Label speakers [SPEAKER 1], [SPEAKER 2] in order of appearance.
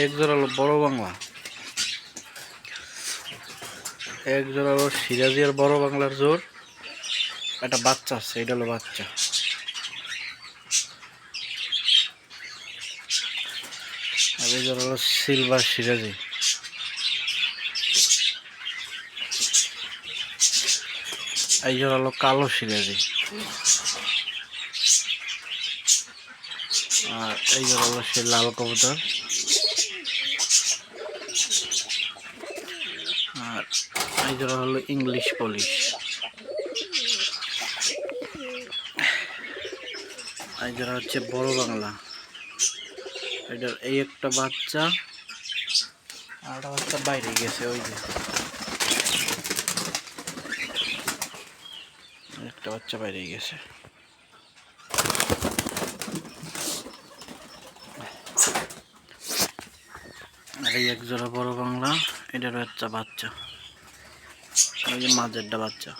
[SPEAKER 1] এক জোড়া হলো বড় বাংলা। এক জোড়া হলো সিরাজি আর বড় বাংলার জোর একটা বাচ্চা আছে, এটা হলো বাচ্চা। আর এই জোড়া হলো সিলভার সিরাজি। এই জোড়া হলো কালো সিরাজি। আর এই জোড়া হলো সে লাল কবুতর। আর এই জোড়া হলো ইংলিশ পলিশ এই জোড়া হচ্ছে বড় বাংলা। এটার এই একটা বাচ্চা, আর বাচ্চা বাইরে গেছে, ওই যে। একটা বাচ্চা বাইরে গেছে। আর এই এক জোড়া বড় বাংলা। এটার বাচ্চা যে মাঝেরটা বাচ্চা।